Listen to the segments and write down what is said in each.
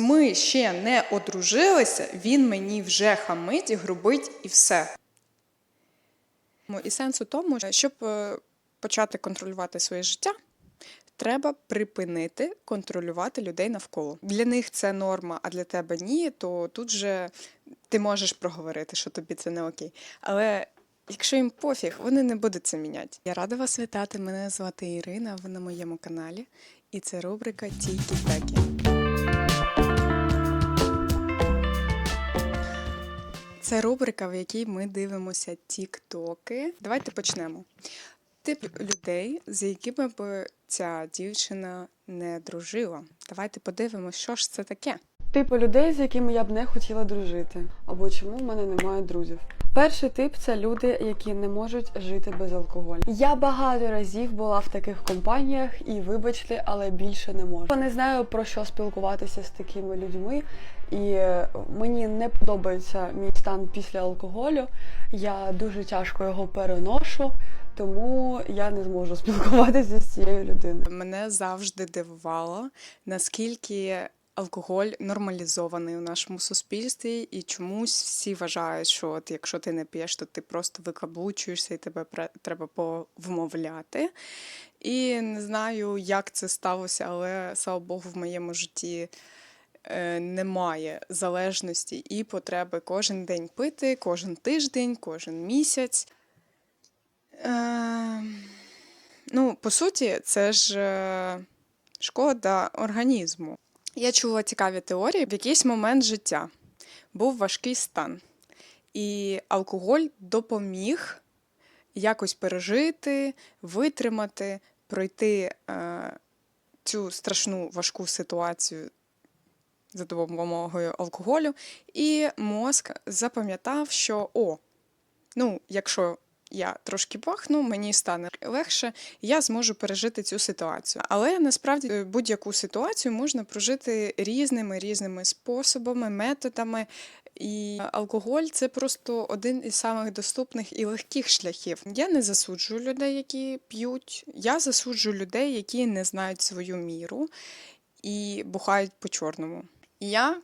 ми ще не одружилися, він мені вже хамить, грубить і все. І сенс у тому, щоб е, почати контролювати своє життя, треба припинити контролювати людей навколо. Для них це норма, а для тебе ні, то тут же ти можеш проговорити, що тобі це не окей. Але якщо їм пофіг, вони не будуть це міняти. Я рада вас вітати. Мене звати Ірина. Ви на моєму каналі, і це рубрика Тільки Текі. Це рубрика, в якій ми дивимося тіктоки. Давайте почнемо. Тип людей, з якими б ця дівчина не дружила. Давайте подивимося, що ж це таке. Типу людей, з якими я б не хотіла дружити, або чому в мене немає друзів. Перший тип це люди, які не можуть жити без алкоголю. Я багато разів була в таких компаніях, і вибачте, але більше не можу. Не знаю про що спілкуватися з такими людьми, і е, мені не подобається мій стан після алкоголю. Я дуже тяжко його переношу, тому я не зможу спілкуватися з цією людиною. Мене завжди дивувало, наскільки алкоголь нормалізований у нашому суспільстві, і чомусь всі вважають, що от якщо ти не п'єш, то ти просто викаблучуєшся і тебе треба повмовляти. І не знаю, як це сталося, але слава Богу, в моєму житті немає залежності і потреби кожен день пити, кожен тиждень, кожен місяць. Е, ну, по суті, це ж е, шкода організму. Я чула цікаві теорії. В якийсь момент життя був важкий стан, і алкоголь допоміг якось пережити, витримати, пройти е, цю страшну важку ситуацію за допомогою алкоголю, і мозк запам'ятав, що о, ну, якщо я трошки пахну, мені стане легше, я зможу пережити цю ситуацію. Але насправді будь-яку ситуацію можна прожити різними різними способами, методами. І алкоголь це просто один із самих доступних і легких шляхів. Я не засуджую людей, які п'ють. Я засуджую людей, які не знають свою міру і бухають по чорному. Я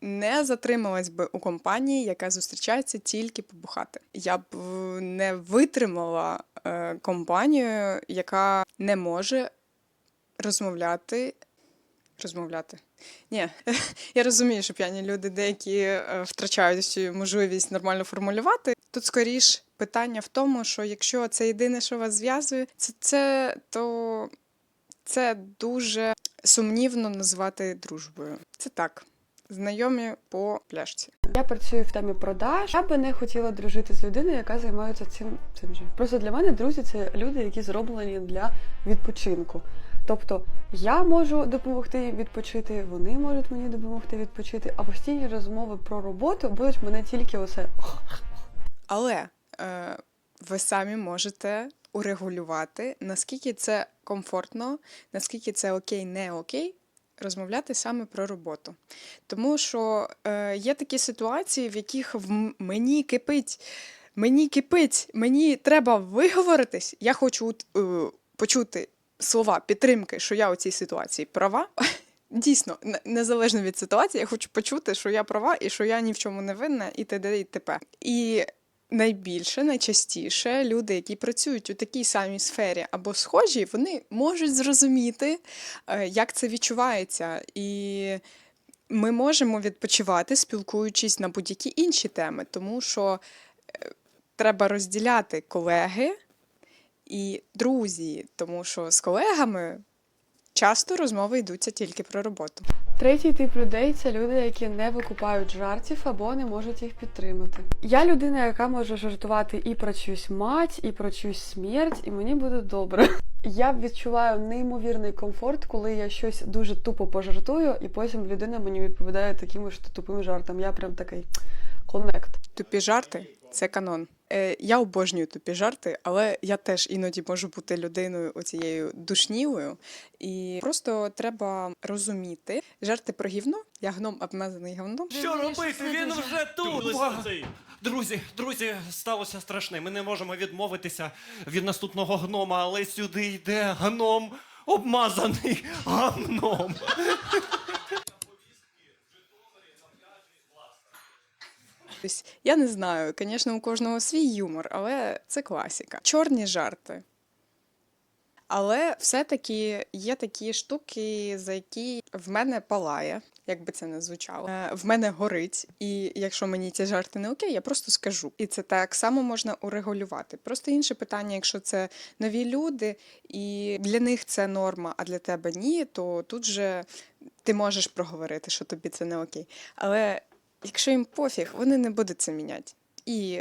не затрималась би у компанії, яка зустрічається тільки побухати. Я б е, не витримала е, компанію, яка не може розмовляти. Розмовляти. Ні, я розумію, що п'яні люди деякі е, втрачають можливість нормально формулювати. Тут скоріш питання в тому, що якщо це єдине, що вас зв'язує, це, це то це дуже сумнівно назвати дружбою. Це так. Знайомі по пляшці. Я працюю в темі продаж. Я би не хотіла дружити з людиною, яка займається цим цим же. Просто для мене друзі це люди, які зроблені для відпочинку. Тобто я можу допомогти їм відпочити, вони можуть мені допомогти відпочити, а постійні розмови про роботу будуть мене тільки оце. Але е, ви самі можете урегулювати, наскільки це комфортно, наскільки це окей, не окей, розмовляти саме про роботу. Тому що е, є такі ситуації, в яких в мені кипить, мені кипить, мені треба виговоритись. Я хочу е, почути слова підтримки, що я у цій ситуації права. Дійсно, незалежно від ситуації, я хочу почути, що я права і що я ні в чому не винна, і т.д. і т.п. І найбільше, найчастіше люди, які працюють у такій самій сфері або схожі, вони можуть зрозуміти, е, як це відчувається. І ми можемо відпочивати, спілкуючись на будь-які інші теми, тому що е, треба розділяти колеги і друзі, тому що з колегами часто розмови йдуться тільки про роботу. Третій тип людей це люди, які не викупають жартів або не можуть їх підтримати. Я людина, яка може жартувати і про чиюсь мать, і про чиюсь смерть, і мені буде добре. Я відчуваю неймовірний комфорт, коли я щось дуже тупо пожартую, і потім людина мені відповідає таким ж тупим жартом. Я прям такий коннект. Тупі жарти це канон. Е, я обожнюю тупі жарти, але я теж іноді можу бути людиною оцією душнівою. І просто треба розуміти. Жарти про гівно, я гном обмазаний говном. Що робити? Він вже тут. Друзі, друзі, сталося страшне. Ми не можемо відмовитися від наступного гнома, але сюди йде гном, обмазаний гамном. Тобто, я не знаю, звісно, у кожного свій юмор, але це класика. Чорні жарти. Але все-таки є такі штуки, за які в мене палає, як би це не звучало. Е, В мене горить, і якщо мені ці жарти не окей, я просто скажу. І це так само можна урегулювати. Просто інше питання, якщо це нові люди, і для них це норма, а для тебе ні, то тут же ти можеш проговорити, що тобі це не окей. Але якщо їм пофіг, вони не будуть це міняти. І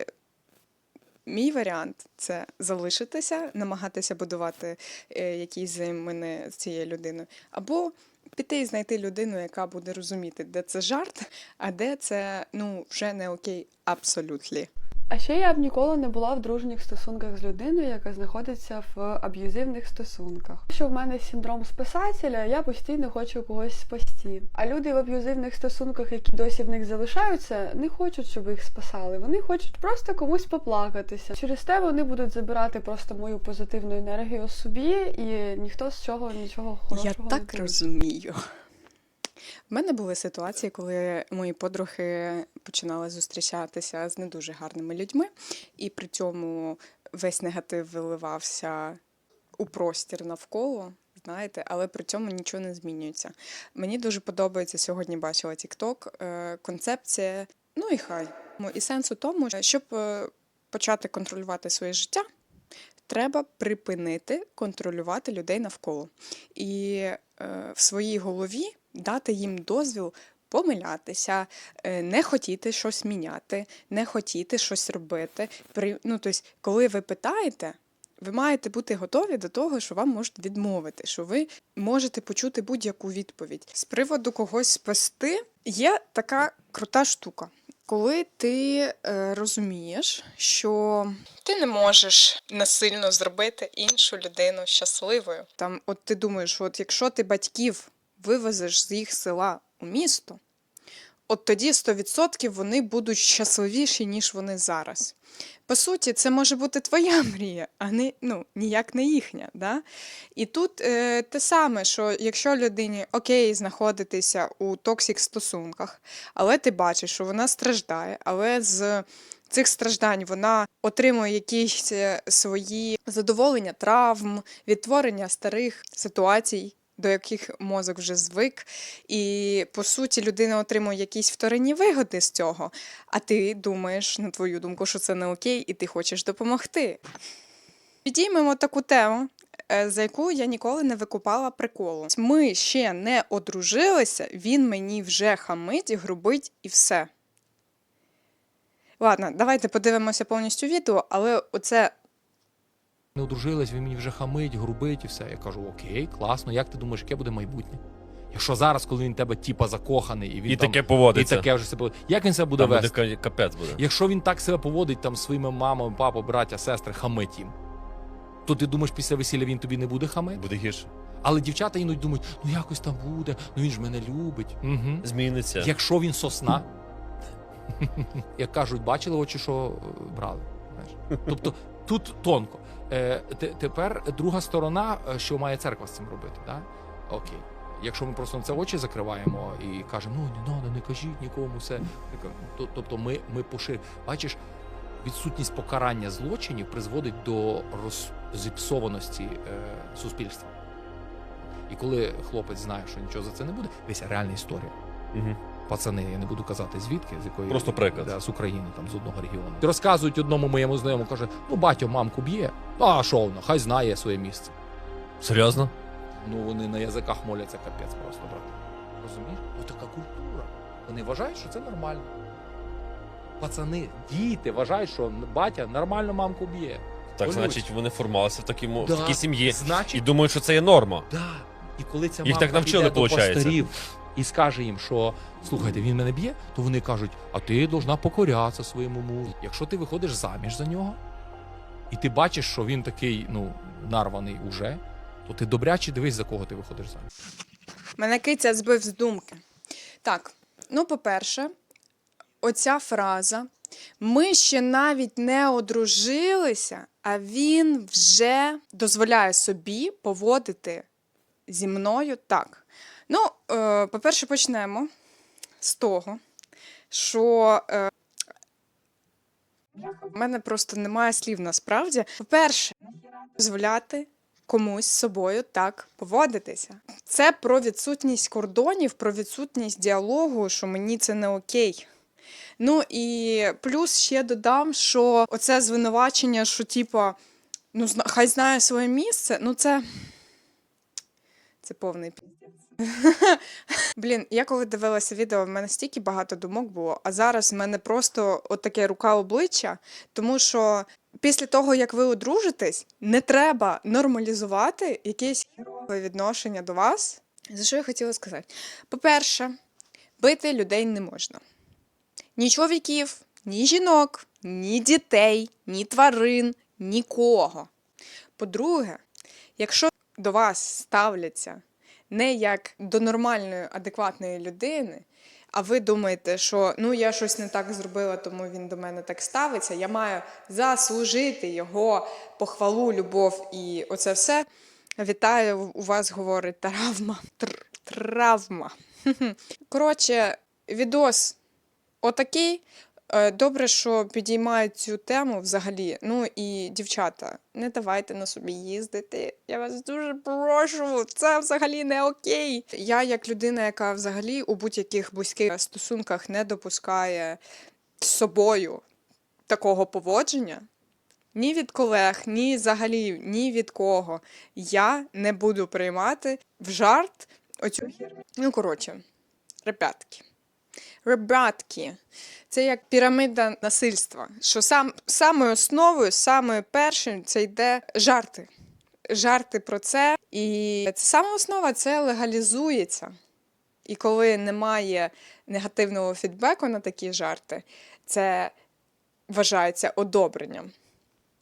Мій варіант це залишитися, намагатися будувати е, якісь взаємини з цією людиною, або піти і знайти людину, яка буде розуміти, де це жарт, а де це ну вже не окей, абсолютно. А ще я б ніколи не була в дружніх стосунках з людиною, яка знаходиться в аб'юзивних стосунках. Що в мене синдром спасателя, я постійно хочу когось спасти. А люди в аб'юзивних стосунках, які досі в них залишаються, не хочуть, щоб їх спасали. Вони хочуть просто комусь поплакатися. Через те вони будуть забирати просто мою позитивну енергію собі, і ніхто з цього нічого хорошого Я не так буде. розумію. В мене були ситуації, коли мої подруги починали зустрічатися з не дуже гарними людьми, і при цьому весь негатив виливався у простір навколо. Знаєте, але при цьому нічого не змінюється. Мені дуже подобається сьогодні. Бачила TikTok, е, концепція. Ну і хай. І сенс у тому, щоб е, почати контролювати своє життя, треба припинити контролювати людей навколо. І е, в своїй голові дати їм дозвіл помилятися, е, не хотіти щось міняти, не хотіти щось робити. Ну, тобто, коли ви питаєте, ви маєте бути готові до того, що вам можуть відмовити, що ви можете почути будь-яку відповідь. З приводу когось спасти є така крута штука. Коли ти е, розумієш, що ти не можеш насильно зробити іншу людину щасливою. Там, от ти думаєш, от якщо ти батьків вивезеш з їх села у місто, от тоді 100% вони будуть щасливіші, ніж вони зараз. По суті, це може бути твоя мрія, а не ну, ніяк не їхня. Да? І тут е, те саме, що якщо людині окей знаходитися у токсик стосунках, але ти бачиш, що вона страждає, але з цих страждань вона отримує якісь е, свої задоволення, травм, відтворення старих ситуацій. До яких мозок вже звик, і по суті людина отримує якісь вторинні вигоди з цього. А ти думаєш, на твою думку, що це не окей, і ти хочеш допомогти. Підіймемо таку тему, е, за яку я ніколи не викупала приколу. Ми ще не одружилися, він мені вже хамить, грубить і все. Ладно, давайте подивимося повністю відео, але оце не одружилась, він мені вже хамить, грубить і все. Я кажу, окей, класно, як ти думаєш, яке буде майбутнє? Якщо зараз, коли він тебе типа закоханий, і він І там, таке поводиться. і таке вже себе. Як він себе буде Там буде вести? ка- капець буде. Якщо він так себе поводить там своїми мамами, папою, браття, сестри, хамить їм, то ти думаєш, після весілля він тобі не буде хамити? Буде гірше. Але дівчата іноді думають, ну якось там буде, ну він ж мене любить. Угу. Зміниться. Якщо він сосна, як кажуть, бачили очі, що е, брали. Знаєш? Тобто тут тонко. Е, тепер друга сторона, е, що має церква з цим робити. Да? Окей. Якщо ми просто на це очі закриваємо і кажемо, ну не треба, не кажіть нікому все. Тобто ми, ми поширюємо. Бачиш, відсутність покарання злочинів призводить до роззіпсованості е, суспільства. І коли хлопець знає, що нічого за це не буде, дивися, реальна історія Угу. Пацани, я не буду казати звідки, з якої Просто приклад. Да, з України, там з одного регіону. Розказують одному моєму знайомому, каже: ну батько мамку б'є. А що воно? Хай знає своє місце. Серйозно? Ну вони на язиках моляться капець просто, брат. Розумієш? Ось така культура. Вони вважають, що це нормально. Пацани, діти вважають, що батя нормально мамку б'є. Так, Болюче. значить, вони формувалися в такій, Да. в такій сім'ї і думають, що це є норма. Да. І коли ця Їх мамка так навчили, пастирів і скаже їм, що слухайте, він мене б'є, то вони кажуть, а ти должна покорятися своєму мужу. Якщо ти виходиш заміж за нього, і ти бачиш, що він такий, ну, нарваний уже, то ти добряче дивись, за кого ти виходиш заміж. Мене киця збив з думки. Так, ну, по-перше, оця фраза. Ми ще навіть не одружилися, а він вже дозволяє собі поводити зі мною так. Ну, е, по-перше, почнемо з того, що е, У мене просто немає слів насправді. По-перше, дозволяти комусь з собою так поводитися. Це про відсутність кордонів, про відсутність діалогу, що мені це не окей. Ну і плюс ще додам, що оце звинувачення, що типа, ну хай знає своє місце, ну це. Це повний піздець. Блін, я коли дивилася відео, в мене стільки багато думок було, а зараз в мене просто от таке рука обличчя, тому що після того, як ви одружитесь, не треба нормалізувати якесь херове відношення до вас. За що я хотіла сказати? По-перше, бити людей не можна. Ні чоловіків, ні жінок, ні дітей, ні тварин, нікого. По-друге, якщо до вас ставляться не як до нормальної, адекватної людини, а ви думаєте, що ну я щось не так зробила, тому він до мене так ставиться. Я маю заслужити його похвалу, любов і оце все. Вітаю, у вас говорить травма. Тр- травма. Коротше, відос отакий. Е, Добре, що підіймають цю тему взагалі. Ну і дівчата, не давайте на собі їздити. Я вас дуже прошу. Це взагалі не окей. Я, як людина, яка взагалі у будь-яких близьких стосунках не допускає з собою такого поводження. Ні від колег, ні взагалі, ні від кого. Я не буду приймати в жарт оцю. Ну, коротше, ребятки. Ребятки, це як піраміда насильства. Що сам, самою основою, самою першим це йде жарти. Жарти про це. І сама основа це легалізується. І коли немає негативного фідбеку на такі жарти, це вважається одобренням.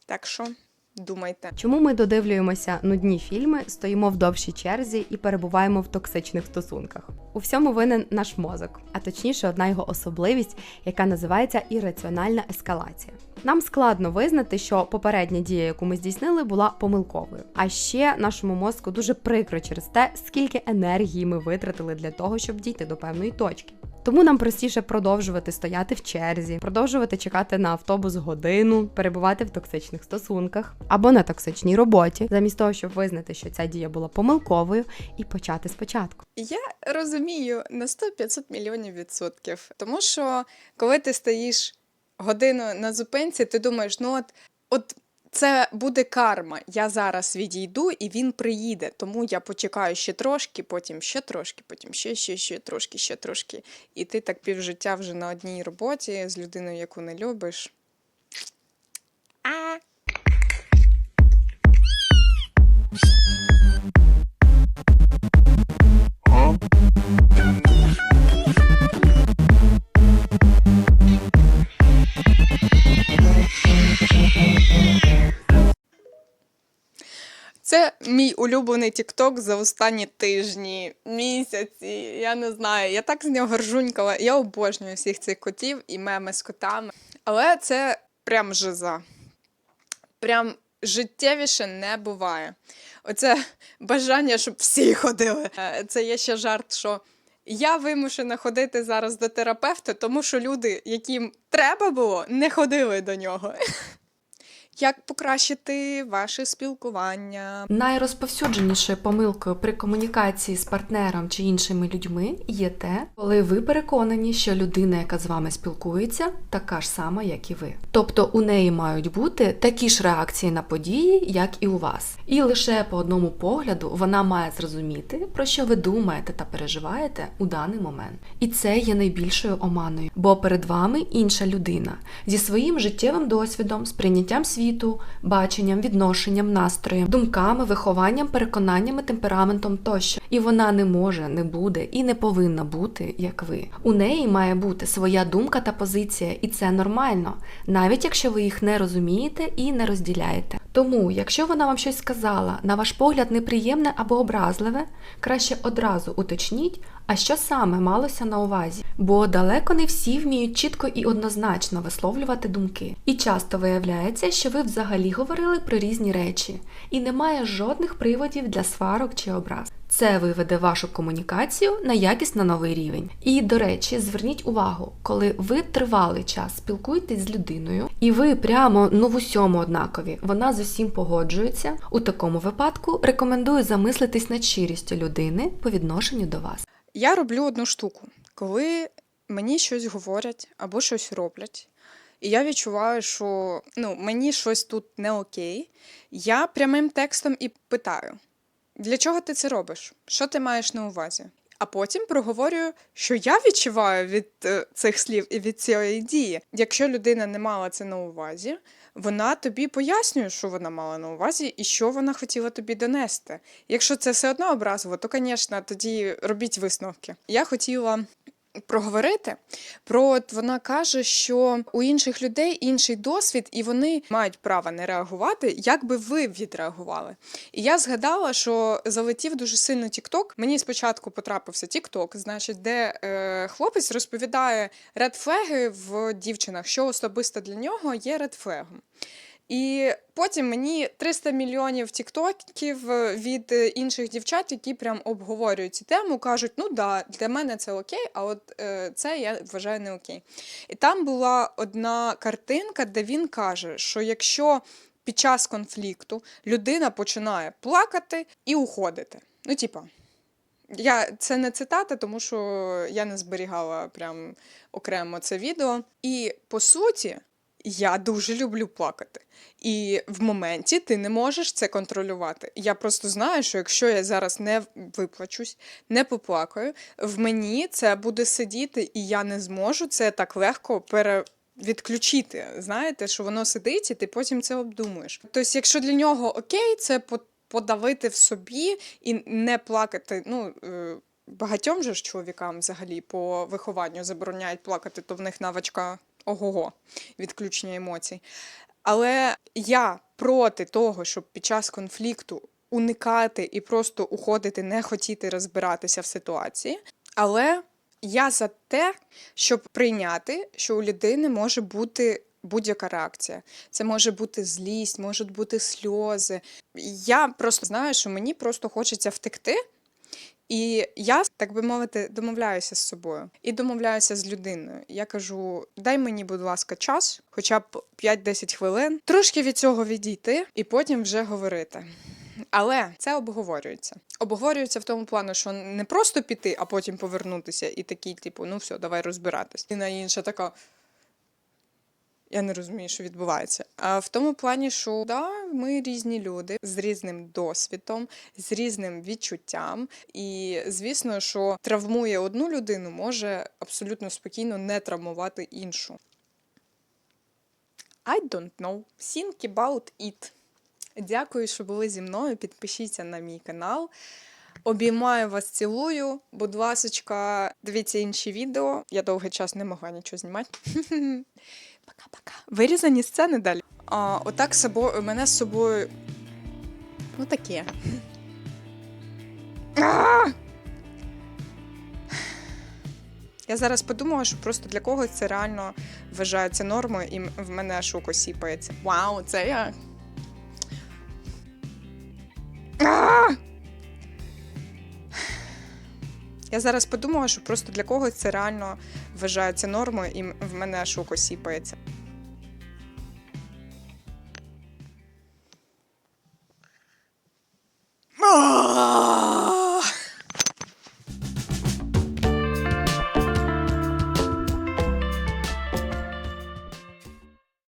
Так що думайте. Чому ми додивлюємося нудні фільми, стоїмо в довшій черзі і перебуваємо в токсичних стосунках? У всьому винен наш мозок, а точніше, одна його особливість, яка називається ірраціональна ескалація. Нам складно визнати, що попередня дія, яку ми здійснили, була помилковою. А ще нашому мозку дуже прикро через те, скільки енергії ми витратили для того, щоб дійти до певної точки. Тому нам простіше продовжувати стояти в черзі, продовжувати чекати на автобус годину, перебувати в токсичних стосунках або на токсичній роботі, замість того, щоб визнати, що ця дія була помилковою, і почати спочатку. Я розумію на 100-500 мільйонів відсотків. Тому що коли ти стоїш годину на зупинці, ти думаєш, ну от, от це буде карма. Я зараз відійду і він приїде. Тому я почекаю ще трошки, потім ще трошки, потім ще, ще, ще трошки, ще трошки. І ти так півжиття вже на одній роботі з людиною, яку не любиш. А. улюблений TikTok за останні тижні, місяці. Я не знаю. Я так з нього ржунькала. Я обожнюю всіх цих котів і меми з котами. Але це прям жиза. Прям життєвіше не буває. Оце бажання, щоб всі ходили. Е, Це є ще жарт, що я вимушена ходити зараз до терапевта, тому що люди, яким треба було, не ходили до нього. Як покращити ваше спілкування? Найрозповсюдженішою помилкою при комунікації з партнером чи іншими людьми є те, коли ви переконані, що людина, яка з вами спілкується, така ж сама, як і ви. Тобто у неї мають бути такі ж реакції на події, як і у вас. І лише по одному погляду вона має зрозуміти, про що ви думаєте та переживаєте у даний момент. І це є найбільшою оманою, бо перед вами інша людина зі своїм життєвим досвідом, сприйняттям світу, баченням, відношенням, настроєм, думками, вихованням, переконаннями, темпераментом тощо. І вона не може, не буде і не повинна бути як ви. У неї має бути своя думка та позиція, і це нормально, навіть якщо ви їх не розумієте і не розділяєте. Тому, якщо вона вам щось сказала, на ваш погляд неприємне або образливе, краще одразу уточніть, а що саме малося на увазі, бо далеко не всі вміють чітко і однозначно висловлювати думки. І часто виявляється, що ви взагалі говорили про різні речі, і немає жодних приводів для сварок чи образ. Це виведе вашу комунікацію на якісно новий рівень. І, до речі, зверніть увагу, коли ви тривалий час спілкуєтесь з людиною, і ви прямо ну в усьому однакові, вона з усім погоджується. У такому випадку рекомендую замислитись над щирістю людини по відношенню до вас. Я роблю одну штуку, коли мені щось говорять або щось роблять, і я відчуваю, що ну, мені щось тут не окей. Я прямим текстом і питаю: для чого ти це робиш? Що ти маєш на увазі? А потім проговорюю, що я відчуваю від е, цих слів і від цієї дії. Якщо людина не мала це на увазі, вона тобі пояснює, що вона мала на увазі і що вона хотіла тобі донести. Якщо це все одно образово, то, звісно, тоді робіть висновки. Я хотіла проговорити про от вона каже, що у інших людей інший досвід, і вони мають право не реагувати, як би ви відреагували. І я згадала, що залетів дуже сильно TikTok. Мені спочатку потрапився TikTok, значить, де е, хлопець розповідає редфлеги в дівчинах, що особисто для нього є редфлегом. І потім мені 300 мільйонів тіктоків е, від е, інших дівчат, які прям обговорюють цю тему, кажуть: ну да, для мене це окей, а от е, це я вважаю не окей. І там була одна картинка, де він каже, що якщо під час конфлікту людина починає плакати і уходити. Ну, типа. Я, це не цитата, тому що я не зберігала прям окремо це відео. І по суті, я дуже люблю плакати. І в моменті ти не можеш це контролювати. Я просто знаю, що якщо я зараз не виплачусь, не поплакаю, в мені це буде сидіти, і я не зможу це так легко пере. Відключити, знаєте, що воно сидить, і ти потім це обдумуєш. Тобто, якщо для нього окей, це по- подавити в собі і не плакати. Ну е, багатьом же ж чоловікам взагалі по вихованню забороняють плакати, то в них навичка ого-го, відключення емоцій. Але я проти того, щоб під час конфлікту уникати і просто уходити, не хотіти розбиратися в ситуації. Але я за те, щоб прийняти, що у людини може бути будь-яка реакція. Це може бути злість, можуть бути сльози. Я просто знаю, що мені просто хочеться втекти. І я, так би мовити, домовляюся з собою і домовляюся з людиною. Я кажу: дай мені, будь ласка, час, хоча б 5-10 хвилин, трошки від цього відійти і потім вже говорити. Але це обговорюється. Обговорюється в тому плану, що не просто піти, а потім повернутися, і такий, типу, ну все, давай розбиратись. І на інша така. Я не розумію, що відбувається. А в тому плані, що да, ми різні люди з різним досвідом, з різним відчуттям. І звісно, що травмує одну людину, може абсолютно спокійно не травмувати іншу. I don't know. Think about it. Дякую, що були зі мною. Підпишіться на мій канал. Обіймаю вас, цілую. Будь ласочка, дивіться інші відео. Я довгий час не могла нічого знімати. Пока-пока. Вирізані сцени далі. А, отак собою, мене з собою. Ну таке. Я зараз подумала, що просто для когось це реально вважається нормою, і в мене аж око сіпається. Вау, це я. Я зараз подумала, що просто для когось це реально вважається нормою, і в мене аж око сіпається.